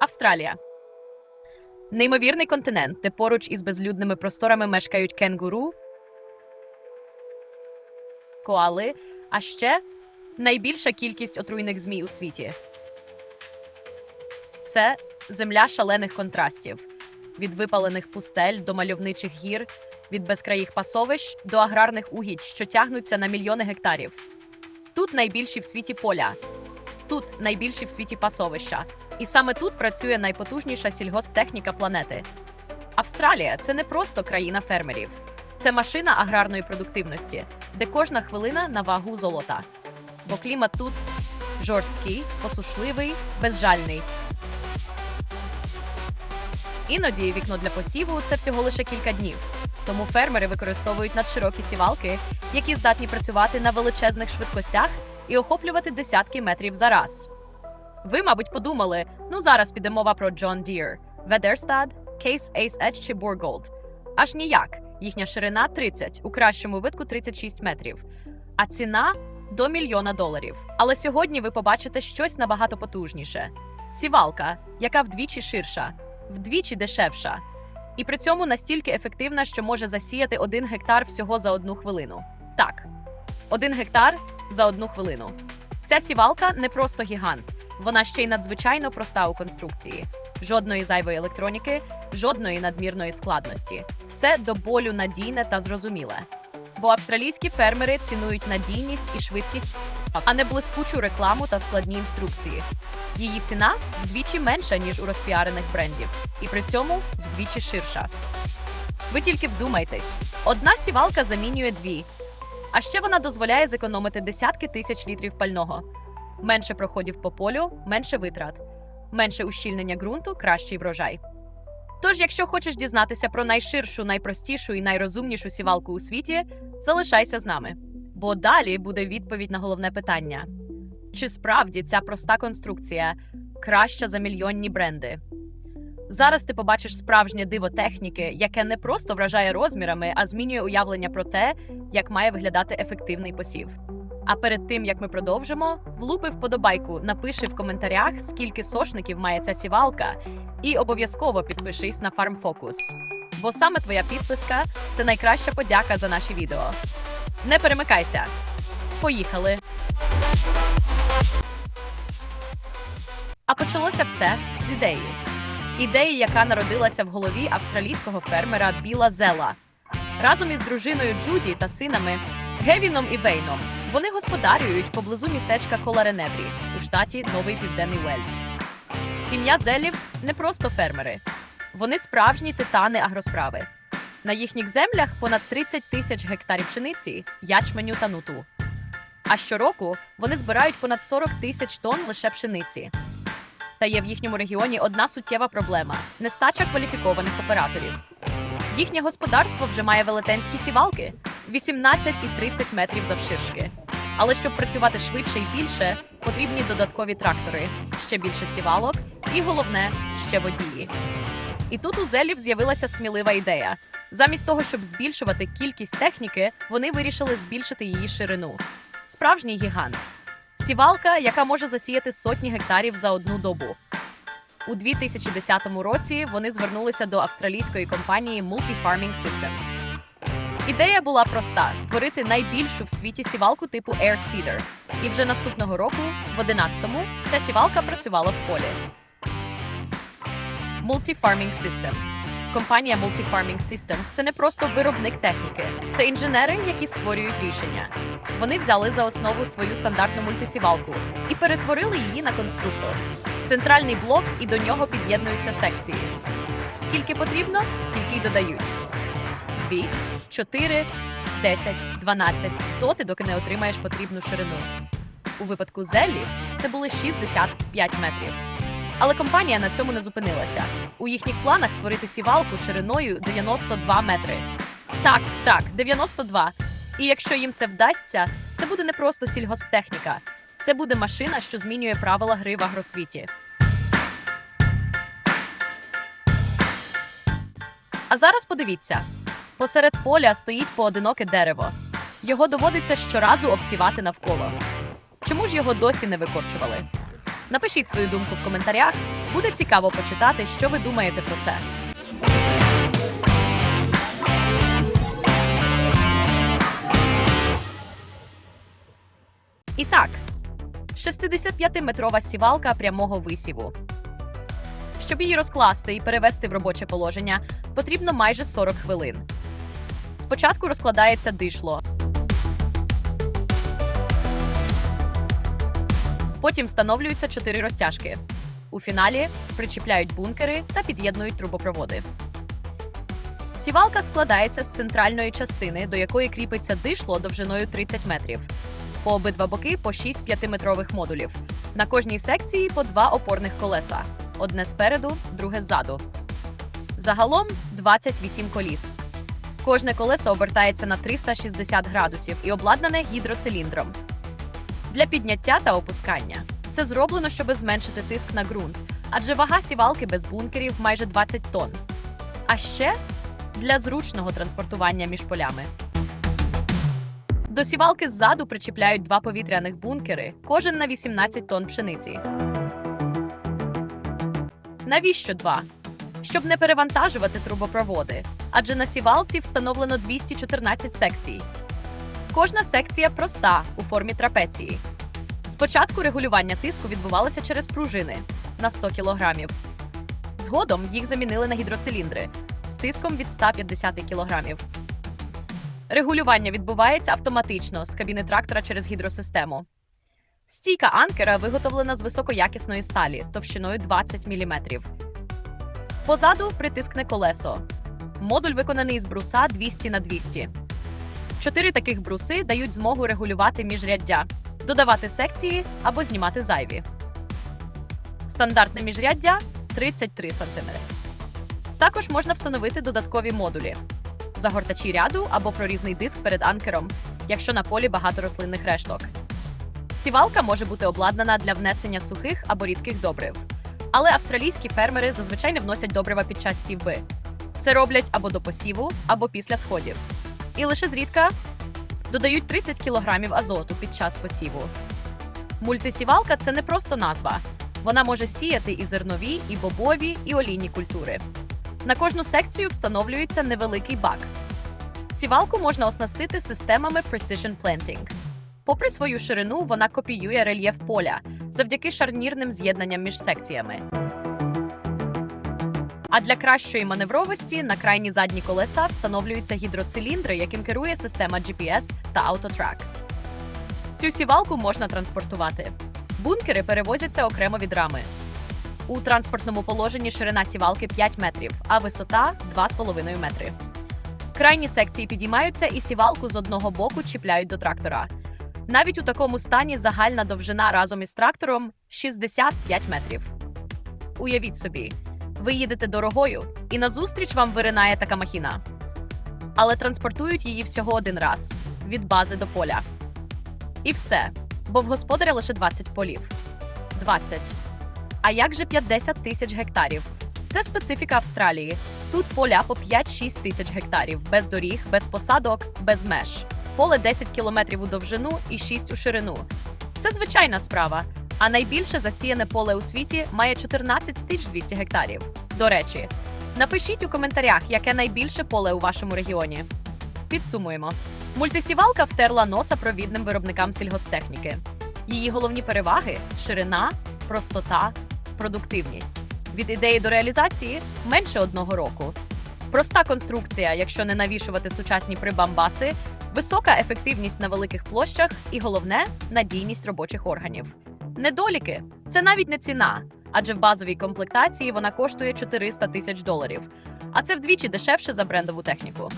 Австралія. Неймовірний континент, де поруч із безлюдними просторами мешкають кенгуру, коали, а ще найбільша кількість отруйних змій у світі. Це земля шалених контрастів від випалених пустель до мальовничих гір, від безкраїх пасовищ до аграрних угідь, що тягнуться на мільйони гектарів. Тут найбільші в світі поля, тут найбільші в світі пасовища. І саме тут працює найпотужніша сільгосптехніка планети. Австралія це не просто країна фермерів, це машина аграрної продуктивності, де кожна хвилина на вагу золота. Бо клімат тут жорсткий, посушливий, безжальний. Іноді вікно для посіву це всього лише кілька днів. Тому фермери використовують надширокі сівалки, які здатні працювати на величезних швидкостях і охоплювати десятки метрів за раз. Ви, мабуть, подумали: ну зараз піде мова про John Deere, Ведерстад, Case Ace Edge чи Borgold. Аж ніяк. Їхня ширина 30, у кращому випадку 36 метрів, а ціна до мільйона доларів. Але сьогодні ви побачите щось набагато потужніше: сівалка, яка вдвічі ширша, вдвічі дешевша, і при цьому настільки ефективна, що може засіяти один гектар всього за одну хвилину. Так, один гектар за одну хвилину. Ця сівалка не просто гігант, вона ще й надзвичайно проста у конструкції. Жодної зайвої електроніки, жодної надмірної складності. Все до болю надійне та зрозуміле. Бо австралійські фермери цінують надійність і швидкість, а не блискучу рекламу та складні інструкції. Її ціна вдвічі менша, ніж у розпіарених брендів, і при цьому вдвічі ширша. Ви тільки вдумайтесь: одна сівалка замінює дві, а ще вона дозволяє зекономити десятки тисяч літрів пального. Менше проходів по полю, менше витрат, менше ущільнення ґрунту, кращий врожай. Тож, якщо хочеш дізнатися про найширшу, найпростішу і найрозумнішу сівалку у світі, залишайся з нами. Бо далі буде відповідь на головне питання: чи справді ця проста конструкція краща за мільйонні бренди? Зараз ти побачиш справжнє диво техніки, яке не просто вражає розмірами, а змінює уявлення про те, як має виглядати ефективний посів. А перед тим як ми продовжимо, влупи вподобайку, напиши в коментарях, скільки сошників має ця сівалка, і обов'язково підпишись на Farm Focus. Бо саме твоя підписка це найкраща подяка за наші відео. Не перемикайся. Поїхали. А почалося все з ідеї. Ідеї, яка народилася в голові австралійського фермера Біла Зела. Разом із дружиною Джуді та синами Гевіном і Вейном вони господарюють поблизу містечка Коларенебрі у штаті Новий Південний Уельс. Сім'я Зелів не просто фермери, вони справжні титани агросправи. На їхніх землях понад 30 тисяч гектарів пшениці, ячменю та нуту. А щороку вони збирають понад 40 тисяч тонн лише пшениці. Та є в їхньому регіоні одна суттєва проблема нестача кваліфікованих операторів. Їхнє господарство вже має велетенські сівалки 18 і 30 метрів завширшки. Але щоб працювати швидше і більше, потрібні додаткові трактори, ще більше сівалок і головне ще водії. І тут у зелів з'явилася смілива ідея. Замість того, щоб збільшувати кількість техніки, вони вирішили збільшити її ширину. Справжній гігант. Сівалка, яка може засіяти сотні гектарів за одну добу. У 2010 році вони звернулися до австралійської компанії Multi Farming Systems. Ідея була проста: створити найбільшу в світі сівалку типу Air Seeder. І вже наступного року, в 11-му, ця сівалка працювала в полі. Multi Farming Systems. Компанія Multi Farming Systems – це не просто виробник техніки, це інженери, які створюють рішення. Вони взяли за основу свою стандартну мультисівалку і перетворили її на конструктор. Центральний блок і до нього під'єднуються секції. Скільки потрібно, стільки й додають. Дві, чотири, десять, дванадцять. Доти, доки не отримаєш потрібну ширину. У випадку зеллів це були 65 метрів. Але компанія на цьому не зупинилася. У їхніх планах створити сівалку шириною 92 метри. Так, так, 92. І якщо їм це вдасться, це буде не просто сільгосптехніка. Це буде машина, що змінює правила гри в агросвіті. А зараз подивіться: посеред поля стоїть поодиноке дерево. Його доводиться щоразу обсівати навколо. Чому ж його досі не викорчували? Напишіть свою думку в коментарях. Буде цікаво почитати, що ви думаєте про це. І так, 65-метрова сівалка прямого висіву. Щоб її розкласти і перевести в робоче положення, потрібно майже 40 хвилин. Спочатку розкладається дишло. Потім встановлюються чотири розтяжки. У фіналі причіпляють бункери та під'єднують трубопроводи. Сівалка складається з центральної частини, до якої кріпиться дишло довжиною 30 метрів. По обидва боки по 6 5-метрових модулів. На кожній секції по два опорних колеса: одне спереду, друге ззаду. Загалом 28 коліс. Кожне колесо обертається на 360 градусів і обладнане гідроциліндром. Для підняття та опускання. Це зроблено, щоб зменшити тиск на ґрунт, адже вага сівалки без бункерів майже 20 тонн. А ще для зручного транспортування між полями. До сівалки ззаду причіпляють два повітряних бункери, кожен на 18 тонн пшениці. Навіщо два? Щоб не перевантажувати трубопроводи, адже на сівалці встановлено 214 секцій. Кожна секція проста у формі трапеції. Спочатку регулювання тиску відбувалося через пружини на 100 кг. Згодом їх замінили на гідроциліндри з тиском від 150 кг. Регулювання відбувається автоматично з кабіни трактора через гідросистему. Стійка анкера виготовлена з високоякісної сталі товщиною 20 мм. Позаду притискне колесо. Модуль виконаний з бруса 200 на 200. Чотири таких бруси дають змогу регулювати міжряддя, додавати секції або знімати зайві. Стандартне міжряддя 33 см. Також можна встановити додаткові модулі загортачі ряду або прорізний диск перед анкером, якщо на полі багато рослинних решток. Сівалка може бути обладнана для внесення сухих або рідких добрив. Але австралійські фермери зазвичай не вносять добрива під час сівби. Це роблять або до посіву, або після сходів. І лише зрідка додають 30 кг азоту під час посіву. Мультисівалка це не просто назва. Вона може сіяти і зернові, і бобові, і олійні культури. На кожну секцію встановлюється невеликий бак. Сівалку можна оснастити системами Precision Planting. Попри свою ширину, вона копіює рельєф поля завдяки шарнірним з'єднанням між секціями. А для кращої маневровості на крайні задні колеса встановлюються гідроциліндри, яким керує система GPS та AutoTrack. Цю сівалку можна транспортувати. Бункери перевозяться окремо від рами. У транспортному положенні ширина сівалки 5 метрів, а висота 2,5 метри. Крайні секції підіймаються і сівалку з одного боку чіпляють до трактора. Навіть у такому стані загальна довжина разом із трактором 65 метрів. Уявіть собі, ви їдете дорогою, і назустріч вам виринає така махіна. Але транспортують її всього один раз від бази до поля. І все, бо в господаря лише 20 полів. 20. А як же 50 тисяч гектарів? Це специфіка Австралії. Тут поля по 5-6 тисяч гектарів, без доріг, без посадок, без меж. Поле 10 кілометрів у довжину і 6 у ширину. Це звичайна справа. А найбільше засіяне поле у світі має 14 тисяч 200 гектарів. До речі, напишіть у коментарях, яке найбільше поле у вашому регіоні. Підсумуємо. Мультисівалка втерла носа провідним виробникам сільгосптехніки. Її головні переваги ширина, простота, продуктивність. Від ідеї до реалізації менше одного року. Проста конструкція, якщо не навішувати сучасні прибамбаси, висока ефективність на великих площах і головне надійність робочих органів. Недоліки це навіть не ціна, адже в базовій комплектації вона коштує 400 тисяч доларів, а це вдвічі дешевше за брендову техніку.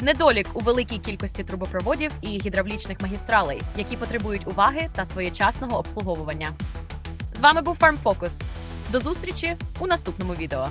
Недолік у великій кількості трубопроводів і гідравлічних магістралей, які потребують уваги та своєчасного обслуговування. З вами був Farm Focus. До зустрічі у наступному відео.